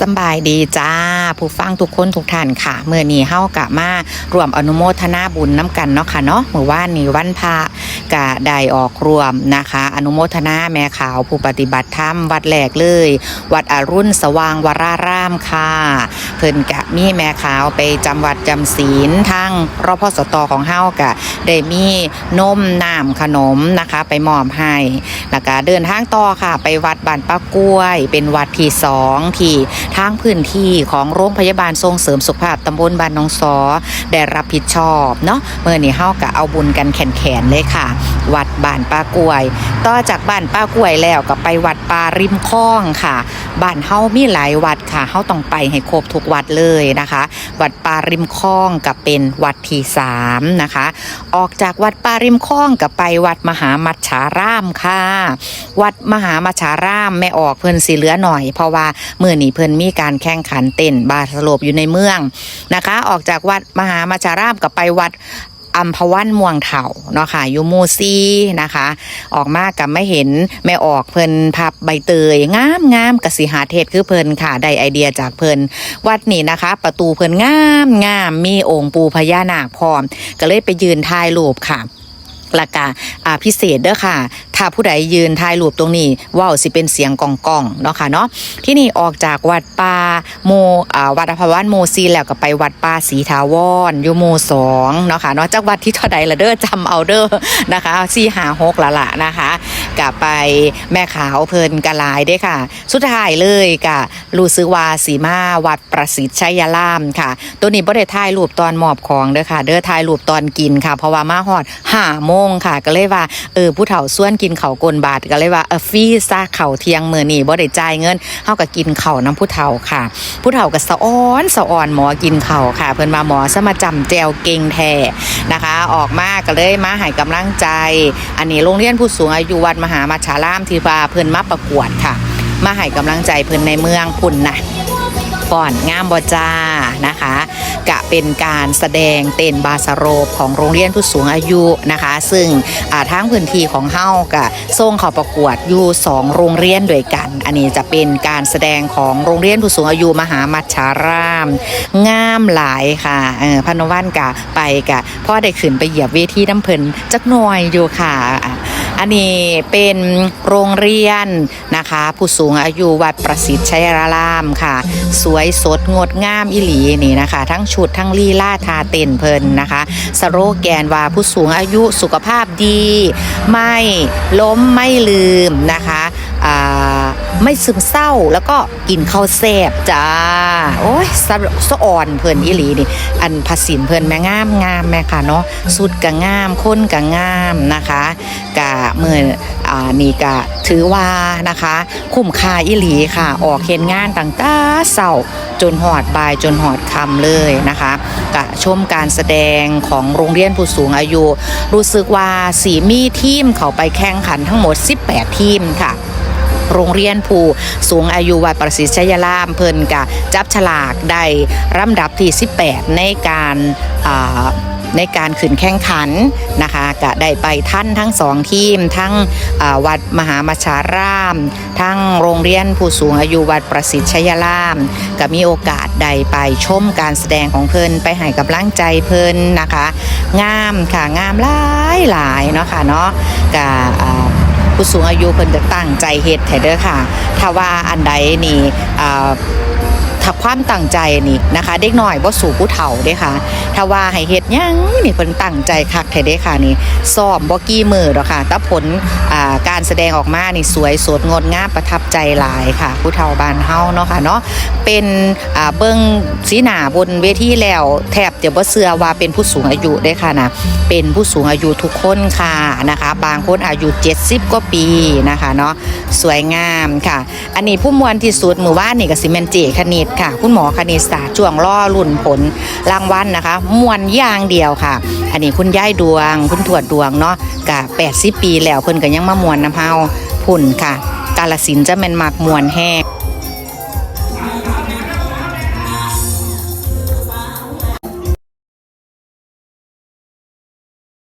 สบายดีจ้า ผู้ฟังทุกคนทุกท่านค่ะเมื่อนี้เฮากะมารวมอนุโมทนาบุญน้ำกันเนาะค่ะเนาะเมื่อวานนี้วันพระกะได้ออกรวมนะคะ อนุโมทนาแม่ขาวผู้ปฏิบัติธรรมวัดแหลกเลย วัดอรุณสว่างวรารามค่ะ เพิ่นกะมีแม่ขาวไปจำวัดจำศีลทั้งรอพ่อสตของเฮากะได้มีนมน้ำขนมนะคะ ไปมอบให้แล้วก็เดินทางต่อค่ะ ไปวัดบ้านป้ากล้วย เป็นวัดที่สองที่ทางพื้นที่ของโรงพยาบาลส่งเสริมสุขภาพตำบลบ้านหนองซอได้รับผิดชอบเนาะเมื่อนี้เฮาก็เอาบุญกันแขนๆเลยค่ะ วัดบ้านป้ากล้วย ต่อจากบ้านป้ากล้วยแล้วก็ไปวัดปาริมคลองค่ะบ้านเฮามีหลายวัดค่ะเฮาต้องไปให้ครบทุกวัดเลยนะคะ วัดปาริมคลองก็เป็นวัดที่สามนะคะออกจากวัดปาริมคลองกับไปวัดมหามัชชารามค่ะ วัดมหามัชชารามแม่ออกเพิ่นสีเหลือหน่อย เพราะว่าเมื่อนี้เพิ่นมีการแข่งขันเต้นบาสโลบอยู่ในเมืองนะคะ ออกจากวัดมหามัชชารามก็ไปวัด อัมพวันม่วงเถาเนาะค่ะยูมูซีนะคะ ออกมากับไม่เห็นไม่ออกเพิ่นพับใบเตยงามงามกสิหาเทศคือเพิ่นค่ะได้ไอเดียจากเพิ่นวัดนี้นะคะ ประตูเพิ่นงามงามมีองค์ปูพญานาคพร้อม ก็เลยไปยืนถ่ายรูปค่ะ และกาอ่าพิเศษเด้อค่ะ ถ้าผู้ใดยืนถ่ายรูปตรงนี้ว่าวสิเป็นเสียงกองกองเนาะค่ะเนาะที่นี่ออกจากวัดป่าโมอ่าวัดอภวันโมซีแล้วก็ไปวัดป่าศรีทาวรอยู่โมสองเนาะค่ะเนาะจากวัดที่เท่าใดละเด้อจำเอาเด้อนะคะซีหาหกละละนะคะ กับไปแม่ขาวเพลินกะลายเด้ค่ะ สุดท้ายเลยกะรู้สึกว่าสีมาวัดประสิทธิ์ชัยรามค่ะ ตัวนี้บ่ได้ถ่ายรูปตอนมอบของเด้อค่ะ เด้อถ่ายรูปตอนกินค่ะ เพราะว่ามาฮอดห้าโมงค่ะ ก็เลยว่าเออผู้เฒ่าส่วนกินเขากลบาทก็เลยว่าเออฟรีซาเข่าเทียงมือนี้บ่ได้จ่ายเงินเฮาก็กินเข้าน้ำผู้เฒ่าค่ะ ผู้เฒ่าก็สะอ้อนสะอ่อนหมอกินเข้าค่ะ เพิ่นมาหมอสมาจำแจวเก่งแท้นะคะ ออกมาก็เลยมาให้กำลังใจ อันนี้โรงเรียนผู้สูงอายุวัดมหามัจฉารามที่ว่าเพิ่นมาประกวดค่ะ มาให้กำลังใจเพิ่นในเมืองพุ่นนะก่อนงามบอจานะคะกะเป็นการแสดงเต้นบาสโรปของโรงเรียนผู้สูงอายุนะคะ ซึ่งอ่าทางพื้นที่ของเฮากะส่งเข้าประกวดอยู่สองโรงเรียนด้วยกัน อันนี้จะเป็นการแสดงของโรงเรียนผู้สูงอายุมหามัจฉาราม งามหลายค่ะเออพนวันกะไปกะพ่อได้ขึ้นไปเหยียบเวทีน้ำเพลินจักหน่อยอยู่ค่ะ อันนี้เป็นโรงเรียนนะคะ ผู้สูงอายุวัดประสิทธิ์ชัยรารามค่ะ สวยสดงดงามอิหลีนี่นะคะ ทั้งชุดทั้งลีลาทาเต้นเพลินนะคะ สโลแกนว่าผู้สูงอายุสุขภาพดี ไม่ล้มไม่ลืมนะคะอ่า ไม่ซึมเศร้าแล้วก็กินข้าวแซ่บจ้า โอ้ยสะสะอ่อนเพิ่นอิหลีนี่ อันภาษินเพิ่นแม่งามงามแม่ค่ะเนาะสุดกะงามค้นกะงามนะคะกะเมื่ออ่านี่กะถือว่านะคะ คุ้มค่าอิหลีค่ะ ออกเห็นงานต่างแต่เศร้าจนหอดบายจนหอดคำเลยนะคะกะชมการแสดงของโรงเรียนผู้สูงอายุ รู้สึกว่าสีมีทีมเขาไปแข่งขันทั้งหมด 18 ทีมค่ะ โรงเรียนผู้สูงอายุวัดประสิทธิ์ชัยรามเพิ่นกะจับฉลากได้ลำดับที่ 18 ในการในการขึ้นแข่งขันนะคะกะได้ไปท่านทั้งสองทีม ทั้งวัดมหามชาราม ทั้งโรงเรียนผู้สูงอายุวัดประสิทธิ์ชัยรามก็มีโอกาสได้ไปชมการแสดงของเพลินไปให้กำลังใจเพลินนะคะ งามค่ะงามหลายหลายเนาะค่ะเนาะกะอ่า ผู้สูงอายุเพิ่นจะตั้งใจเฮ็ดให้เด้อค่ะ ถ้าว่าอันใดนี่อ่า ถ้าความตั้งใจนี่นะคะ เด็กหน้อยบ่สู่ผู้เฒ่าเด้ค่ะ ถ้าว่าให้เฮ็ดยังนี่เพิ่นตั้งใจคักแท้เด้ค่ะนี่ซ้อมบ่กี่มือดอกค่ะแต่ผลอ่าการแสดงออกมานี่สวยสดงดงามประทับใจหลายค่ะ ผู้เฒ่าบ้านเฮาเนาะค่ะเนาะเป็นอ่าเบิ่งสีหน้าบนเวทีแล้ว แทบจะบ่เชื่อว่าเป็นผู้สูงอายุเด้ค่ะนะเป็นผู้สูงอายุทุกคนค่ะนะคะ บางคนอายุ 70กว่าปีนะคะเนาะสวยงามค่ะ อันนี้ผู้มวลที่สุดมือว่านนี่ก็สิเมนเจคณิตค่ะ คุณหมอคณิตศาสตร์ช่วงล่อรุ่นผลรางวัลนะคะมวนย่างเดียวค่ะ อันนี้คุณย่ายดวง คุณถวดดวงเนาะกะ80 ปีแล้วเพิ่นก็ยังมามวนน้ำเฮาพุ่นค่ะ กาลสินจะเป็นมักมวนแห้ง